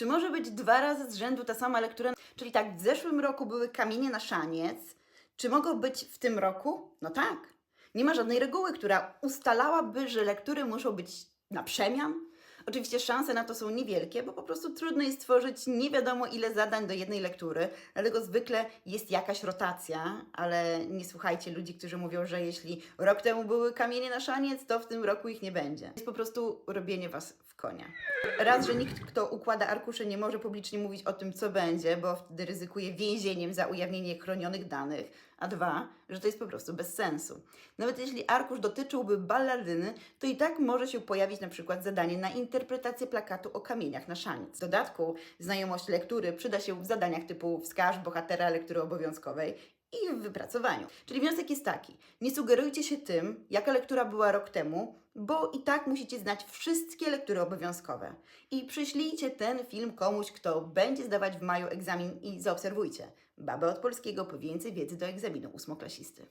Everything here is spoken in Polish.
Czy może być dwa razy z rzędu ta sama lektura? Czyli tak, w zeszłym roku były kamienie na szaniec. Czy mogą być w tym roku? No tak. Nie ma żadnej reguły, która ustalałaby, że lektury muszą być na przemian. Oczywiście szanse na to są niewielkie, bo po prostu trudno jest stworzyć nie wiadomo ile zadań do jednej lektury, dlatego zwykle jest jakaś rotacja, ale nie słuchajcie ludzi, którzy mówią, że jeśli rok temu były kamienie na szaniec, to w tym roku ich nie będzie. Jest po prostu robienie was w konia. Raz, że nikt, kto układa arkusze, nie może publicznie mówić o tym, co będzie, bo wtedy ryzykuje więzieniem za ujawnienie chronionych danych, a dwa, że to jest po prostu bez sensu. Nawet jeśli arkusz dotyczyłby balladyny, to i tak może się pojawić na przykład zadanie na interpretację plakatu o kamieniach na szaniec. W dodatku znajomość lektury przyda się w zadaniach typu wskaż bohatera lektury obowiązkowej i w wypracowaniu. Czyli wniosek jest taki: nie sugerujcie się tym, jaka lektura była rok temu, bo i tak musicie znać wszystkie lektury obowiązkowe. I przyślijcie ten film komuś, kto będzie zdawać w maju egzamin i zaobserwujcie. Babę od polskiego po więcej wiedzy do egzaminu ósmoklasisty.